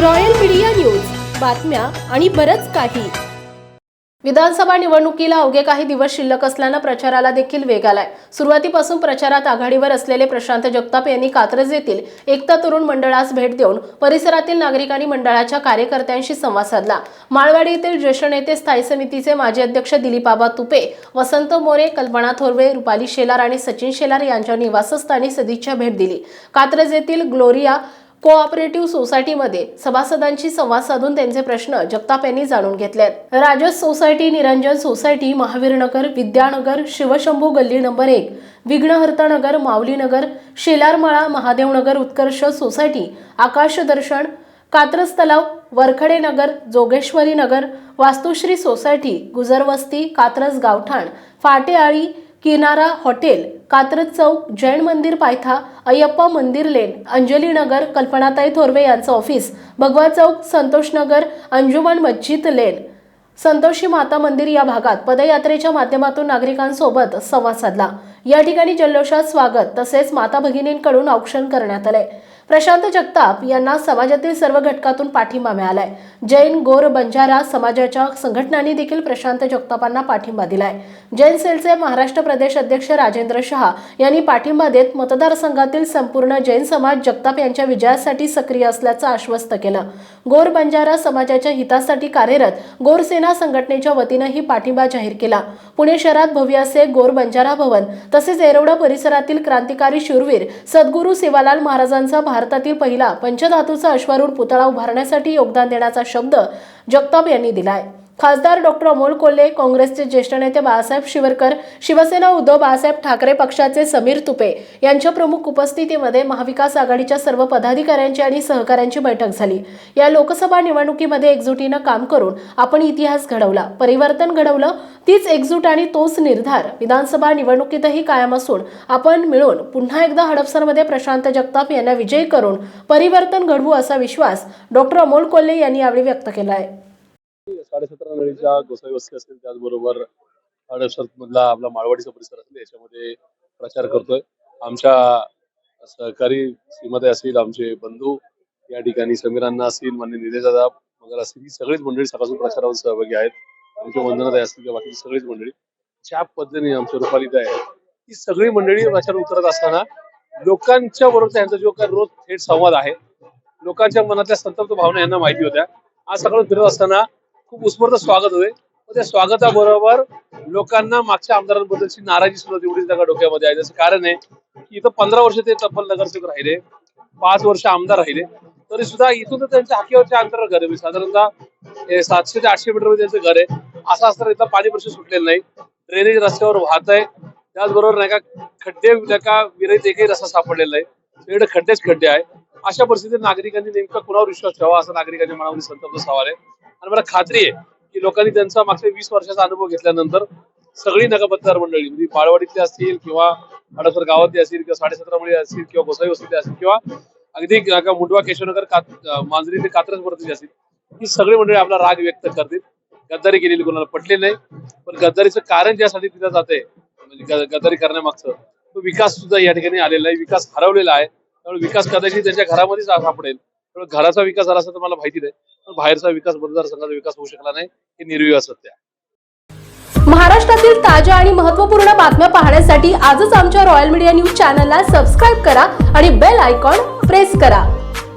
Royal media news. बातम्या आणि बरच काही. विधानसभा निवडणुकीला अवघे काही दिवस शिल्लक असल्यानं प्रचाराला देखील वेग आलाय. सुरुवातीपासून प्रचारात आघाडीवर असलेले प्रशांत जगताप यांनी कात्रज येथील एकता तरुण मंडळास भेट देऊन परिसरातील नागरिकांनी मंडळाच्या कार्यकर्त्यांशी संवाद साधला. माळवाडी येथील ज्येष्ठ नेते स्थायी समितीचे माजी अध्यक्ष दिलीपाबा तुपे वसंत मोरे कल्पना थोरवे रुपाली शेलार आणि सचिन शेलार यांच्या निवासस्थानी सदिच्छा भेट दिली. कात्रज येथील ग्लोरिया कोऑपरेटिव्ह सोसायटीमध्ये सभासदांशी संवाद साधून त्यांचे प्रश्न जगताप यांनी जाणून घेतले राजस सोसायटी निरंजन सोसायटी महावीरनगर विद्यानगर शिवशंभू गल्ली नंबर एक विघ्नहर्तनगर माऊलीनगर शेलारमळा महादेवनगर उत्कर्ष सोसायटी आकाशदर्शन कात्रज तलाव वरखडे नगर जोगेश्वरी नगर वास्तुश्री सोसायटी गुजरवस्ती कात्रज गावठाण फाटेआळी किनारा हॉटेल कात्रज चौक जैन मंदिर पायथा अय्यप्पा मंदिर लेन अंजली नगर कल्पनाताई थोरवे यांचं ऑफिस भगवा चौक संतोष नगर अंजुमन मस्जिद लेन. संतोषी माता मंदिर या भागात पदयात्रेच्या माध्यमातून नागरिकांसोबत संवाद साधला. या ठिकाणी जल्लोषात स्वागत तसेच माता भगिनींकडून औक्षण करण्यात आले प्रशांत जगताप यांना समाजातील सर्व घटकातून पाठिंबा मिळालाय. जैन गोर बंजारा समाजाच्या संघटनांनी देखील प्रशांत जगतापांना पाठिंबा दिलाय. जैन सेलचे महाराष्ट्र प्रदेश अध्यक्ष राजेंद्र शहा यांनी पाठिंबा देत मतदारसंघातील संपूर्ण जैन समाज जगताप यांच्या विजयासाठी सक्रिय असल्याचं आश्वस्त केलं. गोर बंजारा समाजाच्या हितासाठी कार्यरत गोरसेना संघटनेच्या वतीनंही पाठिंबा जाहीर केला. पुणे शहरात भव्य असे गोर बंजारा भवन तसेच येरवडा परिसरातील क्रांतिकारी शूरवीर सद्गुरू सेवालाल महाराजांचा भारतातील पहिला पंचधातूचा अश्वारूढ पुतळा उभारण्यासाठी योगदान देण्याचा शब्द जगताप यांनी दिलाय. खासदार डॉक्टर अमोल कोल्हे काँग्रेसचे ज्येष्ठ नेते बाळासाहेब शिवरकर शिवसेना उद्धव बाळासाहेब ठाकरे पक्षाचे समीर तुपे यांच्या प्रमुख उपस्थितीमध्ये महाविकास आघाडीच्या सर्व पदाधिकाऱ्यांची आणि सहकाऱ्यांची बैठक झाली. या लोकसभा निवडणुकीमध्ये एकजुटीनं काम करून आपण इतिहास घडवला. परिवर्तन घडवलं तीच एकजूट आणि तोच निर्धार. विधानसभा निवडणुकीतही कायम असून आपण मिळून पुन्हा एकदा हडपसरमध्ये प्रशांत जगताप यांना विजयी करून परिवर्तन घडवू असा विश्वास डॉक्टर अमोल कोल्हे यांनी यावेळी व्यक्त केला आहे. साडेसतरा नळीच्या गोसावी वस्ती असेल त्याचबरोबर हडपसर मधला आपला माळवाडीचा परिसर असेल याच्यामध्ये प्रचार करतोय. आमच्या सहकारी श्रीमती असतील आमचे बंधू या ठिकाणी समीरांना असतील मान्य निलेश दादा मगर असतील ही सगळीच मंडळी सकाळपासून प्रचारावर सहभागी आहेत. आमच्या वंदनाताई असतील किंवा बाकीची सगळीच मंडळी ज्या पद्धतीने आमच्या रुपालीताई आहेत ही सगळी मंडळी प्रचार उतरत असताना लोकांच्या बरोबर यांचा जो काही रोज थेट संवाद आहे लोकांच्या मनातल्या संतप्त भावना यांना माहिती होत्या. आज सकाळी फिरत असताना खूप उत्स्फूर्त स्वागत होते त्या स्वागताबरोबर लोकांना मागच्या आमदारांबद्दलची नाराजी सुद्धा तेवढीच त्या डोक्यामध्ये आहे. जसं कारण आहे की इथं पंधरा वर्ष ते तब्बल नगरसेवक राहिले पाच वर्ष आमदार राहिले तरी सुद्धा इथून तर त्यांच्या हाकेवरच्या अंतर घर आहे. साधारणतः सातशे ते आठशे मीटरमध्ये त्यांचं घर आहे. असं असताना इथं पाणी प्रश्न सुटलेलं नाही. ड्रेनेज रस्त्यावर वाहत आहे. त्याचबरोबर नाही का खड्डे नाही का विरहित एकही रस्ता सापडलेला नाही. सगळीकडे खड्डेच खड्डे आहे. अशा परिस्थितीत नागरिकांनी नेमका कुणावर विश्वास ठेवा असं नागरिकांच्या मनामध्ये संतप्त सवाल आहे. आणि मला खात्री आहे की लोकांनी त्यांचा मागच्या वीस वर्षाचा अनुभव घेतल्यानंतर सगळी नगरबद्दार मंडळी म्हणजे बाळवाडीतली असतील किंवा अडसर गावातली असतील किंवा साडेसतरा मळी असतील किंवा गोसाई वस्तीतली असतील किंवा अगदी मुंडवा केशवनगर कात- मांजरी ते कात्रज वरती असतील ही सगळी मंडळी आपला राग व्यक्त करतील. गद्दारी केलेली कोणाला पटली नाही पण गद्दारीचं कारण ज्यासाठी तिथं जाते म्हणजे गद्दारी करण्यामागचं तो विकास सुद्धा या ठिकाणी आलेला आहे विकास हरवलेला आहे. त्यामुळे विकास कदाचित त्यांच्या घरामध्येच सापडेल. त्यामुळे घराचा विकास झाला असं तर मला माहिती नाही पण बाहेरचा विकास मतदारसंघाचा विकास होऊ शकला नाही हे निर्विवाद सत्य आहे महाराष्ट्रातील ताज्या आणि महत्त्वपूर्ण बातम्या पाहण्यासाठी आजच आमच्या रॉयल मीडिया न्यूज चॅनलला सबस्क्राईब करा आणि बेल आयकॉन प्रेस करा.